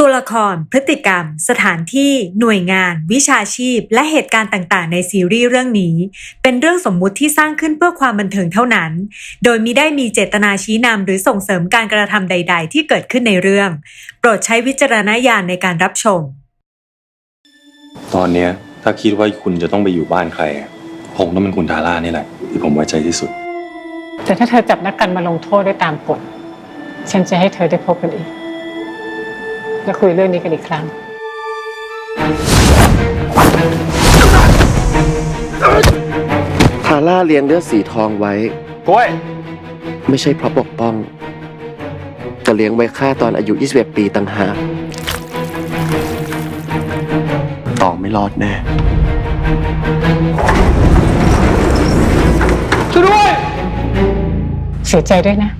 ตัวละคร พฤติกรรม สถานที่ หน่วยงาน วิชาชีพ และเหตุการณ์ต่างๆ ในซีรีส์เรื่องนี้ เป็นเรื่องสมมุติที่สร้างขึ้นเพื่อความบันเทิงเท่านั้น โดยมิได้มีเจตนาชี้นำหรือส่งเสริมการกระทำใด ๆ ที่เกิดขึ้นในเรื่อง โปรดใช้วิจารณญาณในการรับชม ตอนเนี้ยถ้าคิดว่าคุณจะต้องไปอยู่บ้านใครอะคงต้องเป็นคุณทาร่านี่แหละ ที่ผมไว้ใจที่สุด แต่ถ้าเธอจับนักกันมาลงโทษได้ตามกฎ ฉันจะให้เธอได้พบกันอีก และคุยเรื่องนี้กันอีกครั้ง ทาร่าเลี้ยงเลือดสีทองไว้ กล้วย ไม่ใช่เพราะปกป้องแต่เลี้ยงไว้ฆ่าตอนอายุ 21 ปีต่างหากต่อไม่รอดแน่ ช่วยด้วย เสียใจด้วยนะ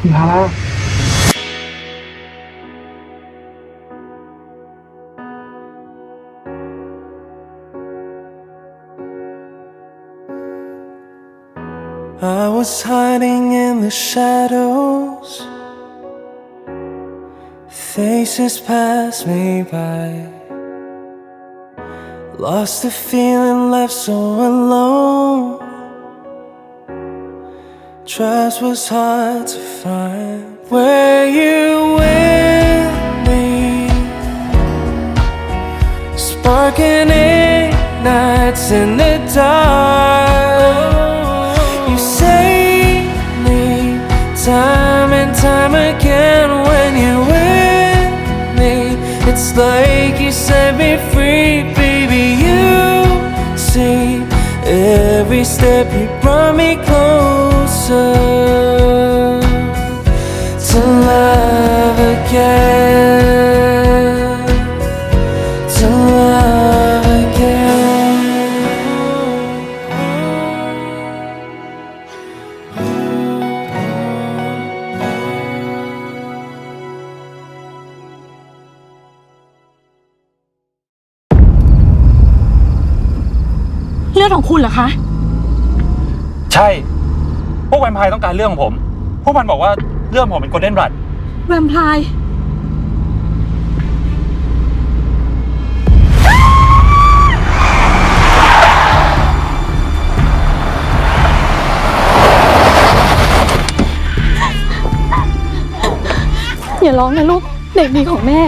คุณพาร่า was hiding in the shadows. Faces pass me by. Lost the feeling, left so alone. Trust was hard to find. Were you with me? Sparking ignites in the dark. See every step you brought me closer to love again. คุณเหรอคะ ใช่ พวกแวมไพร์ต้องการเรื่องของผม พวกมันบอกว่าเรื่องผมเป็นโกลเด้นรัดแวมไพร์อย่าร้องนะลูก เด็กดีของแม่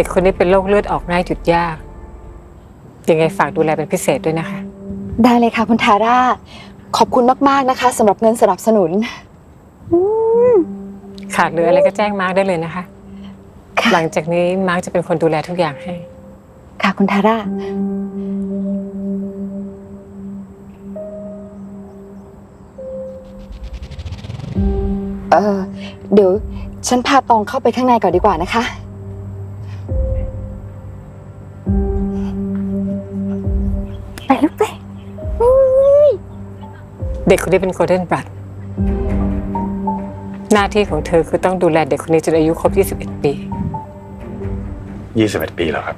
ด็กคนนี้เป็นโรคเลือดออกง่ายหยุดยากยังไงฝากดูแลเป็นพิเศษด้วยนะคะ ได้เลยค่ะคุณทาร่า ขอบคุณมากๆนะคะสำหรับเงินสนับสนุนค่ะขาดเหลืออะไรก็แจ้งมาร์กได้เลยนะคะ ค่ะหลังจากนี้มาร์กจะเป็นคนดูแลทุกอย่างให้ ค่ะคุณทาร่า เออเดี๋ยว ฉันพาตองเข้าไปข้างในก่อนดีกว่านะคะ ไปลูกไปเด็กคนนี้เป็นโกลเด้นบลัดหน้าที่ของเธอคือต้องดูแลเด็กคนนี้จนอายุครบ 21 ปี 21 ปีแล้วครับ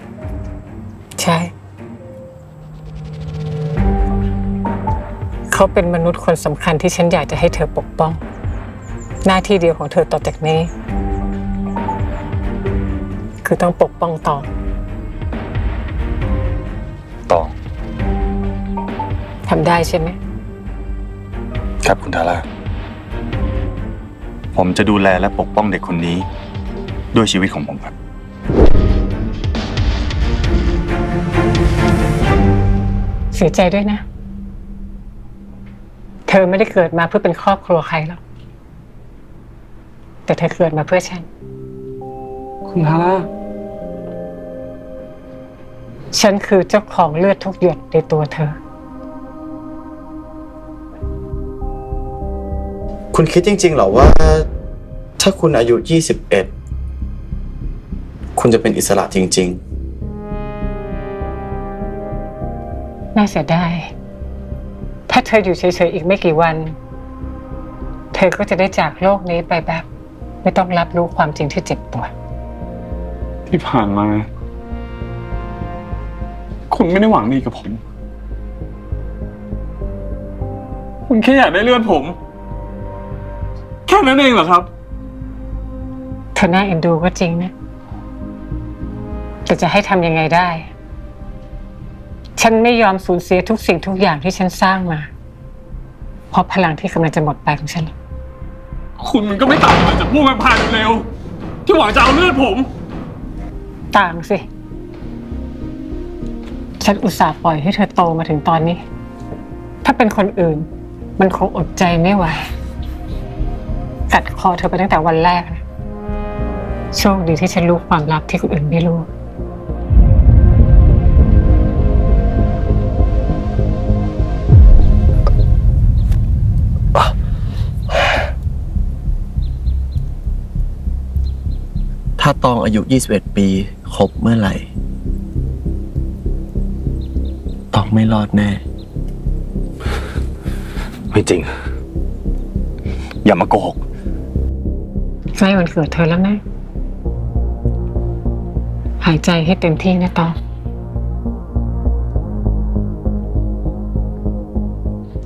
ใช่ เขาเป็นมนุษย์คนสำคัญที่ฉันอยากจะให้เธอปกป้อง หน้าที่เดียวของเธอต่อจากนี้ คือต้องปกป้องตองตอง ทำได้ใช่ไหม ครับคุณทาร่าผมจะดูแลและปกป้องเด็กคนนี้ ด้วยชีวิตของผมครับ เสียใจด้วยนะ เธอไม่ได้เกิดมาเพื่อเป็นครอบครัวใครหรอก แต่เธอเกิดมาเพื่อฉัน คุณทาร่าฉันคือเจ้าของเลือดทุกหยดในตัวเธอ คุณคิดจริงๆเหรอว่า ถ้าคุณอายุ 21 คุณจะเป็นอิสระจริง น่าเสียดายถ้าเธออยู่เฉยๆอีกไม่กี่วัน เธอก็จะได้จากโลกนี้ไปแบบ ไม่ต้องรับรู้ความจริงที่เจ็บปวด ที่ผ่านมา คุณไม่ได้หวังดีกับผม คุณแค่อยากได้เลือดผมแค่นั้นเองเหรอครับ เธอน่าเอ็นดูก็จริงนะ แต่จะให้ทำยังไงได้ ฉันไม่ยอมสูญเสียทุกสิ่งทุกอย่างที่ฉันสร้างมา เพราะพลังที่กำลังจะหมดไปของฉันหรอกคุณมันก็ไม่ต่างอะไรจากพวกแวมไพร์เร็วๆที่หวังจะเอาเลือดผม ต่างสิ ฉันอุตส่าห์ปล่อยให้เธอโตมาถึงตอนนี้ ถ้าเป็นคนอื่น มันคงอดใจไม่ไหว กัดคอเธอไปตั้งแต่วันแรกนะโชคดีที่ฉันรู้ความลับที่คนอื่นไม่รู้ๆถ้าตองอายุ 21 ปีครบเมื่อไหร่ ตองไม่รอดแน่ ไม่จริง อย่ามาโกหกใก ล้วันเกิดเธอแล้วนะ หายใจให้เต็มที่นะตอง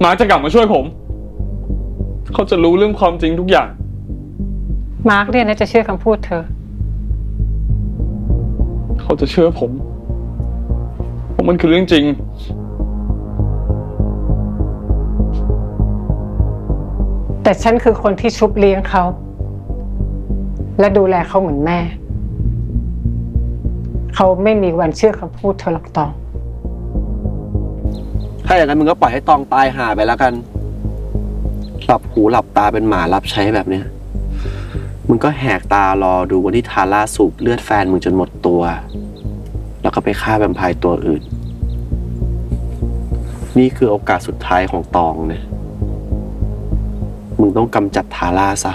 มาร์คจะกลับมาช่วยผม เขาจะรู้เรื่องความจริงทุกอย่าง มาร์กเนี่ยนะจะเชื่อคำพูดเธอ เขาจะเชื่อผมว่ามันคือเรื่องจริง แต่ฉันคือคนที่ชุบเลี้ยงเขา และดูแลเขาเหมือนแม่ เขาไม่มีวันเชื่อคำพูดเธอหรอกตอง ถ้าอย่างนั้นมึงก็ปล่อยให้ตองตายหาไปแล้วกัน หลับหูหลับตาเป็นหมารับใช้แบบเนี้ย มึงก็แหกตารอดูวันที่ทาร่าสูบเลือดแฟนมึงจนหมดตัว แล้วก็ไปฆ่าแวมไพร์ตัวอื่น นี่คือโอกาสสุดท้ายของตองนะ มึงต้องกำจัดทาร่าซะ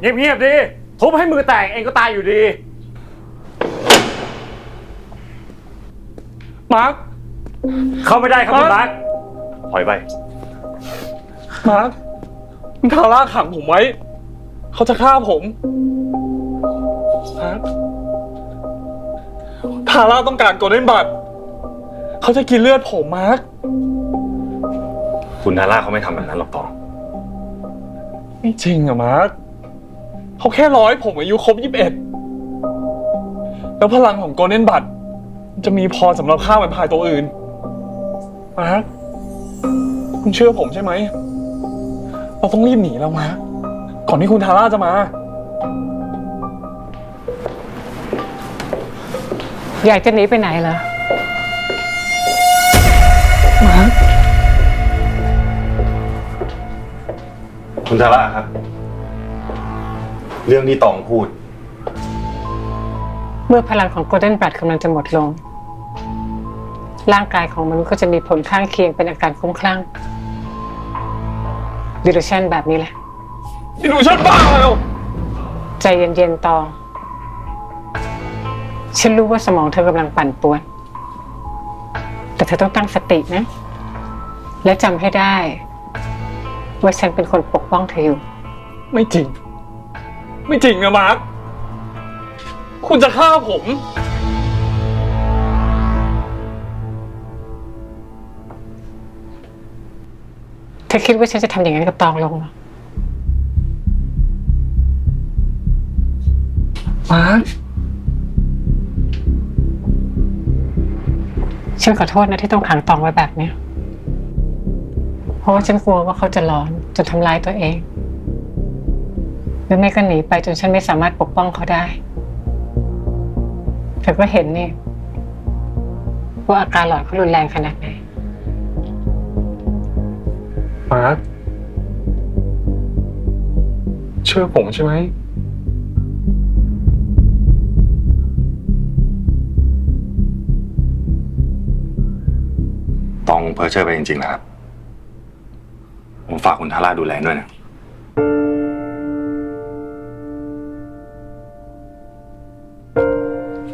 เงียบๆดิทุบให้มือแตกเองก็ตายอยู่ดี มาร์ค เข้าไม่ได้ครับคุณมาร์คถอยไป มาร์คมึงทาร่าขังผมไว้ เขาจะฆ่าผม มาร์ค ทาร่าต้องการโกลเด้นบัตเขาจะกินเลือดผมมาร์ค คุณทาร่าเขาไม่ทำแบบนั้นหรอกตอง ไม่จริงอะมาร์ค เขาแค่ร้อยผมอายุครบยี่สิบเอ็ดแล้วพลังของโกลเด้นบัตจะมีพอสำหรับฆ่าแวมไพร์ตัวอื่นมาร์คคุณเชื่อผมใช่ไหม เราต้องรีบหนีแล้วมาร์คก่อนที่คุณทาร่าจะมา อยากจะหนีไปไหนเหรอ คุณทาร่าครับ เรื่องที่ตองพูด เมื่อพลังของโกลเด้นบลัดกำลังจะหมดลง ร่างกายของมนุษย์ก็จะมีผลข้างเคียงเป็นอาการคลุ้มคลั่งดิลูชันแบบนี้แหละนี่หนูชัดบ้าแล้ว ใจเย็นๆตอง ฉันรู้ว่าสมองเธอกำลังปั่นป่วน แต่เธอต้องตั้งสตินะ และจำให้ได้ ว่าฉันเป็นคนปกป้องเธออยู่ ไม่จริง ไม่จริงนะมาร์ค คุณจะฆ่าผม เธอคิดว่าฉันจะทำอย่างนั้นกับตองลงเหรอมาร์ค ฉันขอโทษนะที่ต้องขังตองไว้แบบเนี้ยเพราะว่าฉันกลัวว่าเขาจะร้อนจนทำร้ายตัวเองห รือไม่ก็หนีไปจนฉันไม่สามารถปกป้องเขาได้เธอก็เห็นนี่ว่าอาการหลอนเขารุนแรงขนาดไหนมาร์คเชื่อผมใช่ไหม ตองเพ้อเจ้อไปจริงๆนะครับ ผมฝากคุณทาร่าดูแลด้วยนะ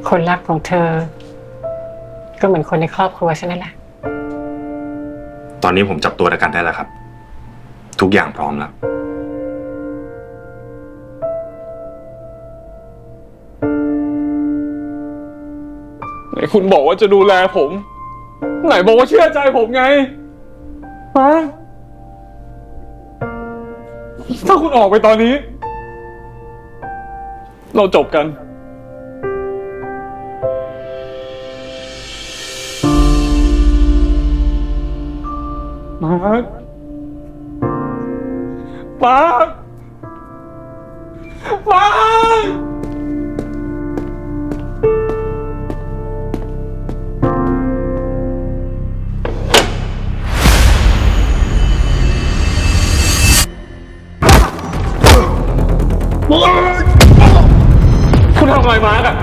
คนรักของเธอ ก็เหมือนคนในครอบครัวฉันนั่นแหละ ตอนนี้ผมจับตัวประกันได้แล้วครับ ทุกอย่างพร้อมแล้ว ไหนคุณบอกว่าจะดูแลผม ไหนบอกว่าเชื่อใจผมไงฮะถ้าคุณออกไปตอนนี้ เราจบกัน มาร์คมาร์คมาร์คคุณทำอะไรมาร์กอะ